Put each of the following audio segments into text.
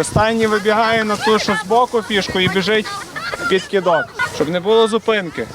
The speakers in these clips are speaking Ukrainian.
Останній вибігає на ту, що збоку фішку і біжить під кидок, щоб не було зупинки.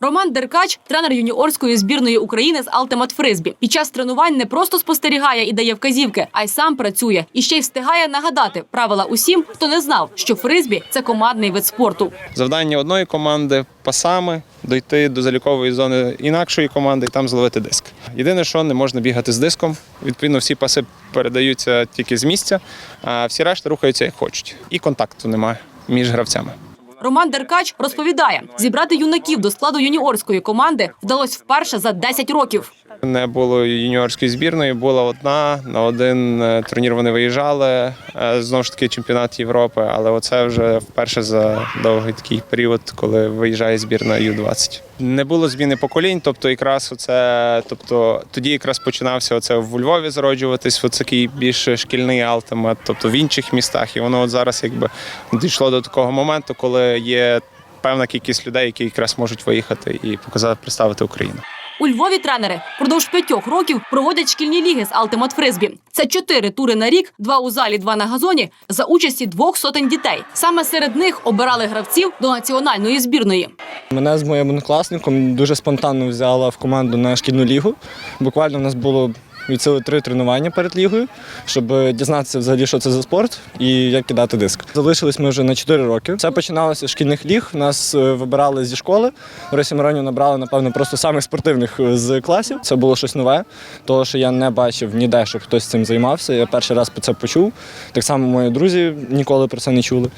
Роман Деркач, тренер юніорської збірної України з Ultimate Frisbee. Під час тренувань не просто спостерігає і дає вказівки, а й сам працює. І ще й встигає нагадати правила усім, хто не знав, що фризбі це командний вид спорту. Завдання одної команди пасами дойти до залікової зони інакшої команди і там зловити диск. Єдине, що не можна бігати з диском. Відповідно, всі паси передаються тільки з місця, а всі решта рухаються як хочуть. І контакту немає між гравцями. Роман Деркач розповідає, зібрати юнаків до складу юніорської команди вдалося вперше за 10 років. Не було юніорської збірної, була одна. На один е, турнір вони виїжджали. е, Знову ж таки, чемпіонат Європи. Але оце вже вперше за довгий такий період, коли виїжджає збірна Ю-20. Не було зміни поколінь, тобто якраз оце, тобто тоді якраз починався оце в Львові зароджуватись, оцякий більш шкільний алтимат, тобто в інших містах. І воно от зараз якби дійшло до такого моменту, коли є певна кількість людей, які якраз можуть виїхати і показати представити Україну. У Львові тренери впродовж п'ятьох років проводять шкільні ліги з Алтимат Фризбі. Це чотири тури на рік, два у залі, два на газоні, за участі двох сотень дітей. Саме серед них обирали гравців до національної збірної. Мене з моїм однокласником дуже спонтанно взяла в команду на шкільну лігу. Буквально у нас було від сили три тренування перед лігою, щоб дізнатися взагалі, що це за спорт і як кидати диск. Залишились ми вже на 4 роки. Це починалося з шкільних ліг. Нас е, вибирали зі школи. Росі Миронів набрали, напевно, просто самих спортивних е, з класів. Це було щось нове, того, що я не бачив ніде, щоб хтось цим займався. Я перший раз про це почув. Так само мої друзі ніколи про це не чули.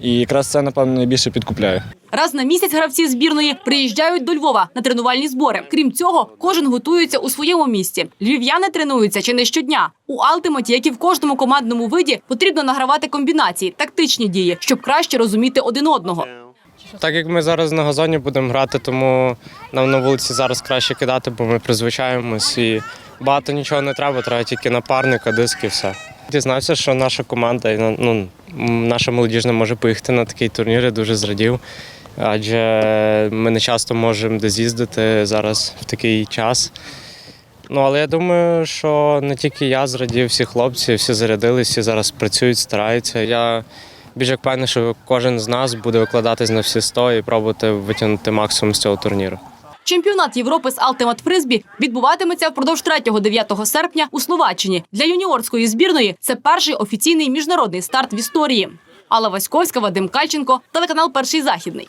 І якраз це, напевно, найбільше підкупляє. Раз на місяць гравці збірної приїжджають до Львова на тренувальні збори. Крім цього, кожен готується у своєму місці. Львів'яни тренуються чи не щодня. У Алтиматі, як і в кожному командному виді, потрібно награвати комбінації, тактичні дії, щоб краще розуміти один одного. Так як ми зараз на газоні будемо грати, тому нам на вулиці зараз краще кидати, бо ми призвичаємось і багато нічого не треба, треба тільки напарника, диск і все. Дізнався, що наша команда, ну, наша молодіжна може поїхати на такий турнір, я дуже зрадів. Адже ми не часто можемо десь їздити зараз в такий час. Ну, але я думаю, що не тільки я зрадів, всі хлопці, всі зарядились, всі зараз працюють, стараються. Я більш як певний, що кожен з нас буде викладатись на всі 100 і пробувати витягнути максимум з цього турніру. Чемпіонат Європи з Ultimate Frisbee відбуватиметься впродовж 3-9 серпня у Словаччині. Для юніорської збірної це перший офіційний міжнародний старт в історії. Алла Васьковська, Вадим Кальченко, телеканал Перший західний.